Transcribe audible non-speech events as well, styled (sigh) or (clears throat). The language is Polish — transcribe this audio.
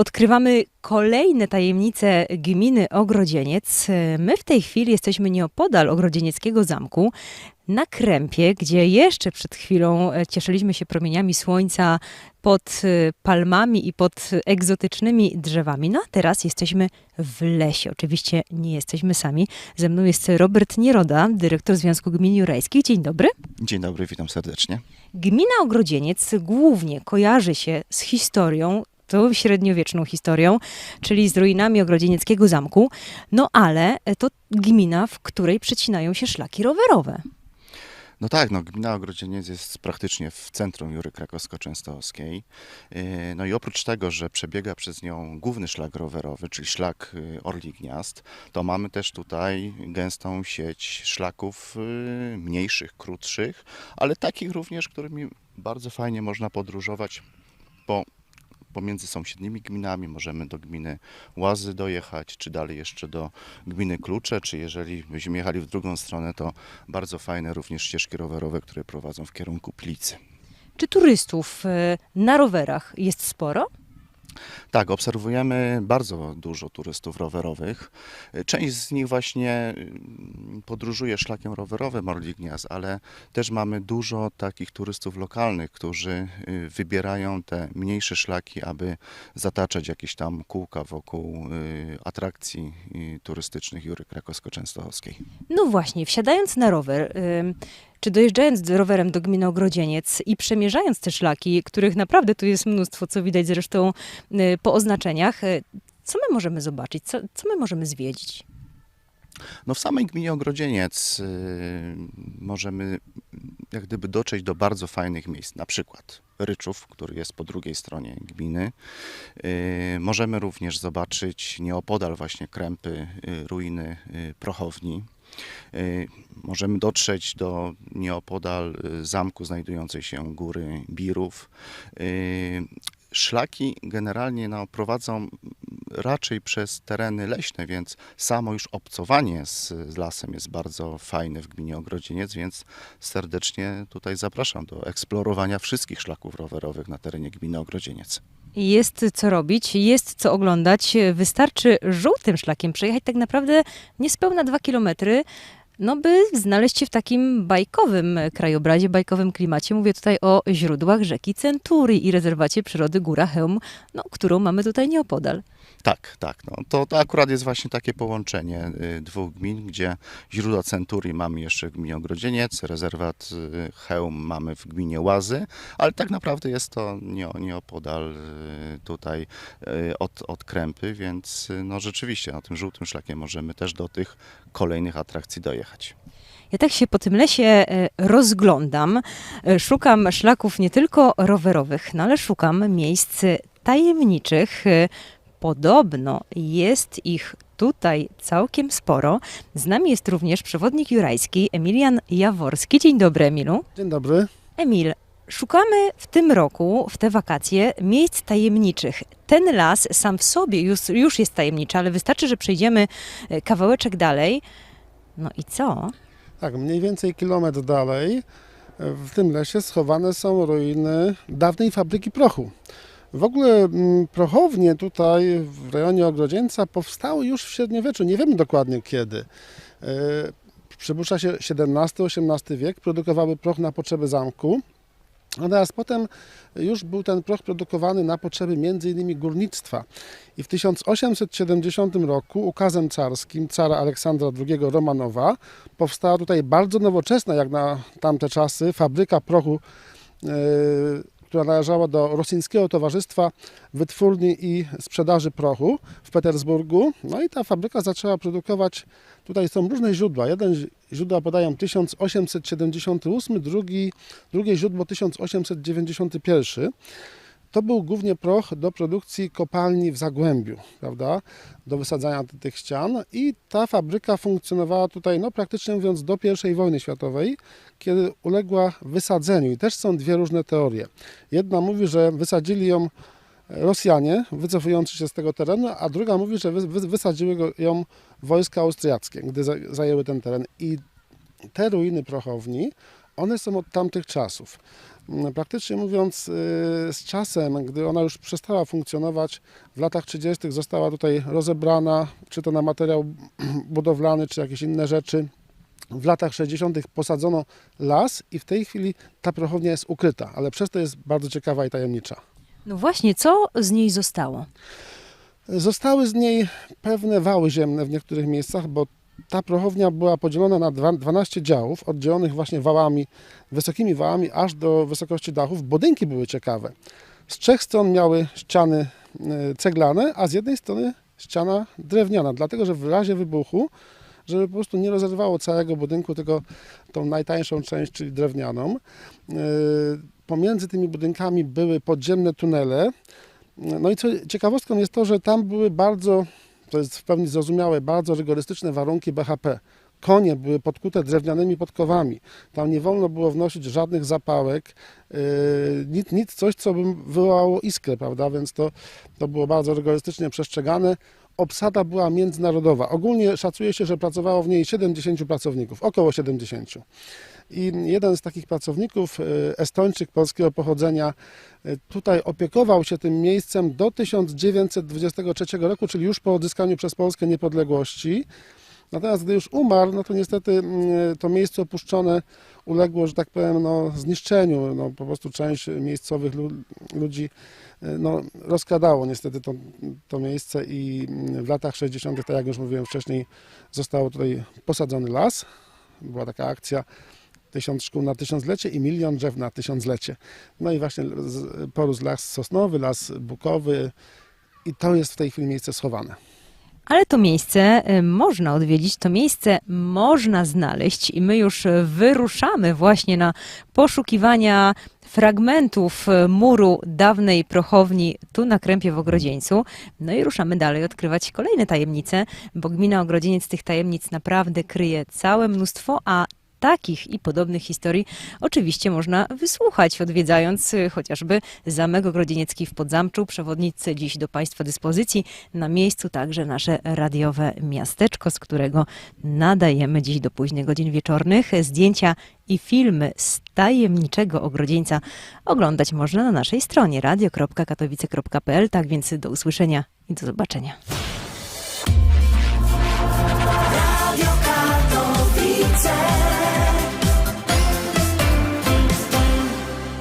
Odkrywamy kolejne tajemnice gminy Ogrodzieniec. My w tej chwili jesteśmy nieopodal Ogrodzienieckiego Zamku, na Krępie, gdzie jeszcze przed chwilą e, cieszyliśmy się promieniami słońca pod e, palmami i pod egzotycznymi drzewami. No a teraz jesteśmy w lesie. Oczywiście nie jesteśmy sami. Ze mną jest Robert Nieroda, dyrektor Związku Gmin Jurajskich. Dzień dobry. Dzień dobry, witam serdecznie. Gmina Ogrodzieniec głównie kojarzy się z historią, tą średniowieczną historią, czyli z ruinami Ogrodzienieckiego Zamku, no ale to gmina, w której przecinają się szlaki rowerowe. No tak, no, gmina Ogrodzieniec jest praktycznie w centrum Jury Krakowsko-Częstochowskiej. Yy, No i oprócz tego, że przebiega przez nią główny szlak rowerowy, czyli szlak yy, Orli Gniazd, to mamy też tutaj gęstą sieć szlaków yy, mniejszych, krótszych, ale takich również, którymi bardzo fajnie można podróżować po pomiędzy sąsiednimi gminami, możemy do gminy Łazy dojechać, czy dalej jeszcze do gminy Klucze, czy jeżeli byśmy jechali w drugą stronę, to bardzo fajne również ścieżki rowerowe, które prowadzą w kierunku Plicy. Czy turystów e, na rowerach jest sporo? Tak, obserwujemy bardzo dużo turystów rowerowych. Część z nich właśnie y, podróżuje szlakiem rowerowym Orli Gniazd, ale też mamy dużo takich turystów lokalnych, którzy y, wybierają te mniejsze szlaki, aby zataczać jakieś tam kółka wokół y, atrakcji y, turystycznych Jury Krakowsko-Częstochowskiej. No właśnie, wsiadając na rower, czy dojeżdżając rowerem do gminy Ogrodzieniec i przemierzając te szlaki, których naprawdę tu jest mnóstwo, co widać zresztą y, po oznaczeniach, y, co my możemy zobaczyć, co, co my możemy zwiedzić? No w samej gminie Ogrodzieniec y, możemy jak gdyby dotrzeć do bardzo fajnych miejsc, na przykład Ryczów, który jest po drugiej stronie gminy. Możemy również zobaczyć nieopodal właśnie Krępy, ruiny prochowni. Y, Możemy dotrzeć do nieopodal y, zamku znajdującej się góry Birów. Szlaki generalnie no, prowadzą raczej przez tereny leśne, więc samo już obcowanie z, z lasem jest bardzo fajne w gminie Ogrodzieniec, więc serdecznie tutaj zapraszam do eksplorowania wszystkich szlaków rowerowych na terenie gminy Ogrodzieniec. Jest co robić, jest co oglądać. Wystarczy żółtym szlakiem przejechać tak naprawdę niespełna dwa kilometry, no by znaleźć się w takim bajkowym krajobrazie, bajkowym klimacie. Mówię tutaj o źródłach rzeki Centurii i rezerwacie przyrody Góra Chełm, no, którą mamy tutaj nieopodal. Tak, tak. No, to, to akurat jest właśnie takie połączenie y, dwóch gmin, gdzie źródła Centurii mamy jeszcze w gminie Ogrodzieniec, rezerwat y, Chełm mamy w gminie Łazy, ale tak naprawdę jest to nie, nieopodal y, tutaj od, od Krępy, więc no rzeczywiście na tym żółtym szlakiem możemy też do tych kolejnych atrakcji dojechać. Ja tak się po tym lesie e, rozglądam, e, szukam szlaków nie tylko rowerowych, no ale szukam miejsc tajemniczych. E, Podobno jest ich tutaj całkiem sporo. Z nami jest również przewodnik jurajski Emilian Jaworski. Dzień dobry, Emilu. Dzień dobry. Emil, szukamy w tym roku, w te wakacje, miejsc tajemniczych. Ten las sam w sobie już, już jest tajemniczy, ale wystarczy, że przejdziemy kawałeczek dalej. No i co? Tak, mniej więcej kilometr dalej w tym lesie schowane są ruiny dawnej fabryki prochu. W ogóle mm, prochownie tutaj w rejonie Ogrodzieńca powstały już w średniowieczu, nie wiemy dokładnie kiedy. E, Przypuszcza się XVII-XVIII wiek, produkowały proch na potrzeby zamku. Natomiast potem już był ten proch produkowany na potrzeby m.in. górnictwa. I w 1870 roku ukazem carskim cara Aleksandra II Romanowa powstała tutaj bardzo nowoczesna, jak na tamte czasy, fabryka prochu, e, która należała do Rosyjskiego Towarzystwa Wytwórni i Sprzedaży Prochu w Petersburgu. No i ta fabryka zaczęła produkować, tutaj są różne źródła. Jeden źródła podają 1878, drugi, drugie źródło 1891. To był głównie proch do produkcji kopalni w Zagłębiu, prawda, do wysadzania ty- tych ścian i ta fabryka funkcjonowała tutaj, no praktycznie mówiąc, do I wojny światowej, kiedy uległa wysadzeniu i też są dwie różne teorie. Jedna mówi, że wysadzili ją Rosjanie wycofujący się z tego terenu, a druga mówi, że wy, wy, wysadziły ją wojska austriackie, gdy za, zajęły ten teren i te ruiny prochowni one są od tamtych czasów. Praktycznie mówiąc, y, z czasem, gdy ona już przestała funkcjonować, w latach 30. została tutaj rozebrana, czy to na materiał (clears throat) budowlany, czy jakieś inne rzeczy. W latach 60. posadzono las i w tej chwili ta prochownia jest ukryta, ale przez to jest bardzo ciekawa i tajemnicza. No właśnie, co z niej zostało? Zostały z niej pewne wały ziemne w niektórych miejscach, bo ta prochownia była podzielona na dwa- 12 działów, oddzielonych właśnie wałami, wysokimi wałami, aż do wysokości dachów. Budynki były ciekawe. Z trzech stron miały ściany e, ceglane, a z jednej strony ściana drewniana, dlatego że w razie wybuchu, żeby po prostu nie rozerwało całego budynku, tylko tą najtańszą część, czyli drewnianą. e, Pomiędzy tymi budynkami były podziemne tunele, no i co ciekawostką jest to, że tam były bardzo, to jest w pełni zrozumiałe, bardzo rygorystyczne warunki BHP. Konie były podkute drewnianymi podkowami. Tam nie wolno było wnosić żadnych zapałek, yy, nic, nic coś, co by wywołało iskrę, prawda? Więc to, to było bardzo rygorystycznie przestrzegane. Obsada była międzynarodowa. Ogólnie szacuje się, że pracowało w niej 70 pracowników, około 70. I jeden z takich pracowników, yy, Estończyk polskiego pochodzenia, yy, tutaj opiekował się tym miejscem do 1923 roku, czyli już po odzyskaniu przez Polskę niepodległości. Natomiast gdy już umarł, no to niestety mm, to miejsce opuszczone uległo, że tak powiem, no, zniszczeniu. No, po prostu część miejscowych lu- ludzi no, niestety to, to miejsce i mm, w latach 60., tak jak już mówiłem wcześniej, zostało tutaj posadzony las. Była taka akcja tysiąc szkół na tysiąclecie i milion drzew na tysiąclecie. No i właśnie porósł las sosnowy, las bukowy i to jest w tej chwili miejsce schowane. Ale to miejsce y, można odwiedzić, to miejsce można znaleźć i my już y, wyruszamy właśnie na poszukiwania fragmentów y, muru dawnej prochowni tu na Krępie w Ogrodzieńcu. No i ruszamy dalej odkrywać kolejne tajemnice, bo gmina Ogrodzieniec tych tajemnic naprawdę kryje całe mnóstwo, a takich i podobnych historii oczywiście można wysłuchać, odwiedzając y, chociażby Zamek Ogrodzieniecki w Podzamczu. Przewodnicy dziś do Państwa dyspozycji. Na miejscu także nasze radiowe miasteczko, z którego nadajemy dziś do późnych godzin wieczornych. Zdjęcia i filmy z tajemniczego ogrodzieńca oglądać można na naszej stronie radio.katowice.pl. Tak więc do usłyszenia i do zobaczenia. Radio Katowice.